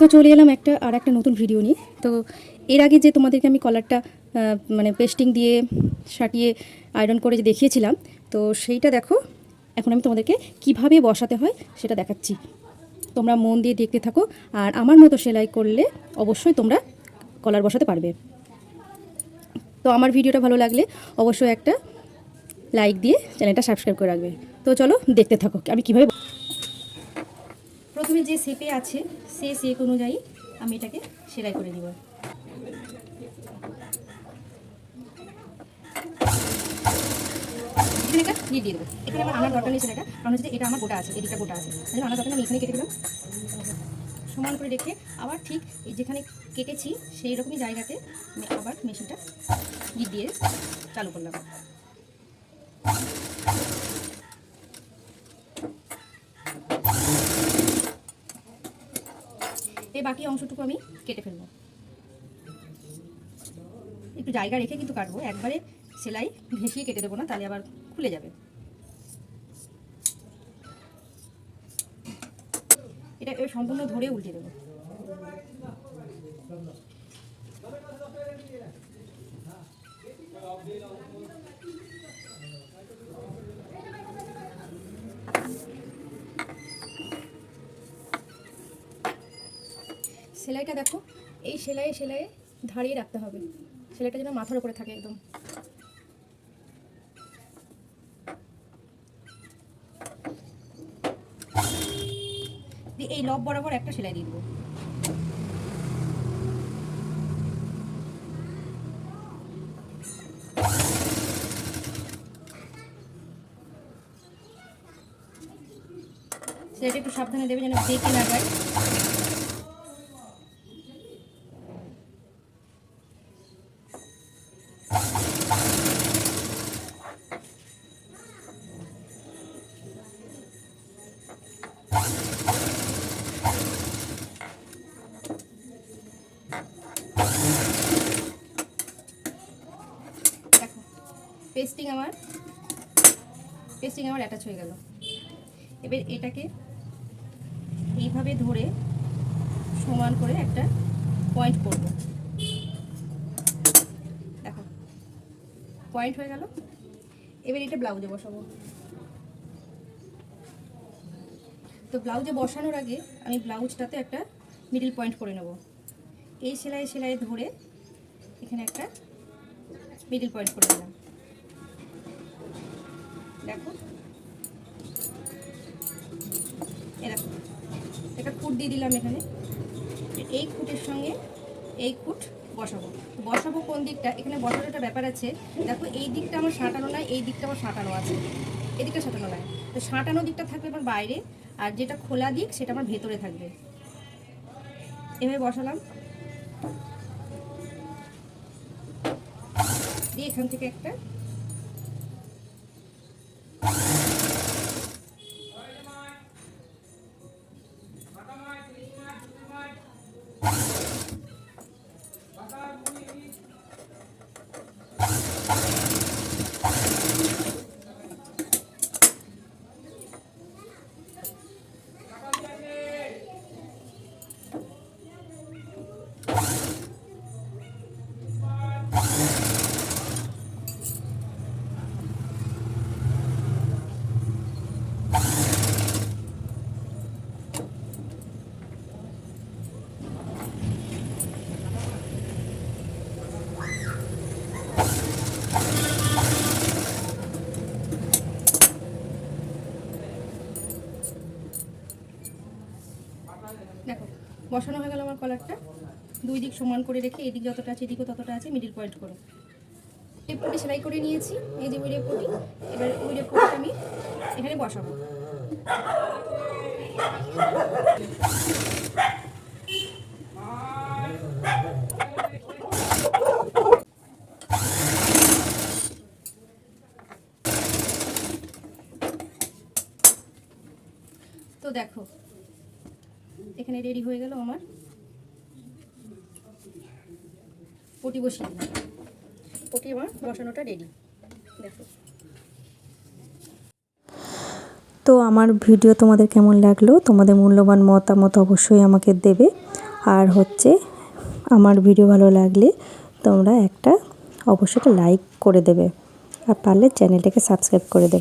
তো চলে এলাম একটা আর একটা নতুন ভিডিও নিয়ে। তো এর আগে যে তোমাদেরকে আমি কলারটা মানে পেস্টিং দিয়ে সাটিয়ে আয়রন করে যে দেখিয়েছিলাম, তো সেইটা দেখো। এখন আমি তোমাদেরকে কীভাবে বসাতে হয় সেটা দেখাচ্ছি। তোমরা মন দিয়ে দেখতে থাকো, আর আমার মতো সেলাই করলে অবশ্যই তোমরা কলার বসাতে পারবে। তো আমার ভিডিওটা ভালো লাগলে অবশ্যই একটা লাইক দিয়ে চ্যানেলটা সাবস্ক্রাইব করে রাখবে। তো চলো দেখতে থাকো, আমি কীভাবে প্রথমে যে শেপে আছে, সে শেপ অনুযায়ী আমি এটাকে সেলাই করে নিব। এখানে আমার আনার দরকার নেই এটা আমার গোটা আছে গোটা আছে। দরকার কেটে সমান করে রেখে আবার ঠিক যেখানে সেই রকমই জায়গাতে আবার মেশিনটা দিয়ে চালু করলাম। এই বাকি অংশটুকু আমি কেটে ফেলব। একটু জায়গা রেখে কিন্তু কাটবো। একবারে সেলাই ঘেঁষিয়ে কেটে দেবো না, তাহলে আবার খুলে যাবে। এটা সম্পূর্ণ ধরে উল্টে দেবো। সেলাইটা দেখো, এই সেলাইয়ে সেলাইয়ে ধারিয়ে রাখতে হবে। সেলাইটা যেন মাথার উপরে থাকে একদম। এই লব বরাবর একটা সেলাই দিয়ে দেবো। সেলাইটা একটু সাবধানে দেবে যেন দেখে না যায়। পেস্টিং আমার পেস্টিং আমার অ্যাটাচ হয়ে গেল। এবার এটাকে এইভাবে ধরে সমান করে একটা পয়েন্ট করব। দেখো পয়েন্ট হয়ে গেল। এবার এটা ব্লাউজে বসাবো। তো ব্লাউজে বসানোর আগে আমি ব্লাউজটাতে একটা মিডিল পয়েন্ট করে নেব। এই সেলাই সেলাই ধরে এখানে একটা মিডিল পয়েন্ট করে দিলাম দেখো। এরকম। একটা খুঁট দিয়ে দিলাম এখানে। এই খুঁটের সঙ্গে এই খুঁট বসাবো। বসাবো কোন দিকটা? এখানে বসার একটা ব্যাপার আছে। দেখো, এই দিকটা আমার সাঁটানো নয় এই দিকটা আমার সাঁটানো আছে। এই দিকটা সাঁটানো নয় তো সাঁটানো দিকটা থাকবে আমার বাইরে, আর যেটা খোলা দিক, সেটা আমার ভেতরে থাকবে। এভাবে বসালাম। দিয়ে এখান থেকে একটা দেখো, বসানো হয়ে গেল আমার কলারটা দুই দিক সমান করে রেখে এদিক যতটা আছে, এদিকেও ততটা আছে মিডিল পয়েন্ট করে। রেপটি সেলাই করে নিয়েছি, এই যে ওই রেপটি এবার ওই রেপটিটা আমি এখানে বসাবো। তো দেখো এখানে রেডি হয়ে গেল আমার পটি বসিয়ে দিলাম। পটি আমার বসানোটা রেডি দেখো। তো আমার ভিডিও তোমাদের কেমন লাগল? তোমাদের মূল্যবান মতামত অবশ্যই আমাকে দেবে। আর হচ্ছে, আমার ভিডিও ভালো লাগলে তোমরা একটা অবশ্যই লাইক করে দেবে। আর পারলে চ্যানেলটাকে সাবস্ক্রাইব করে দেবে।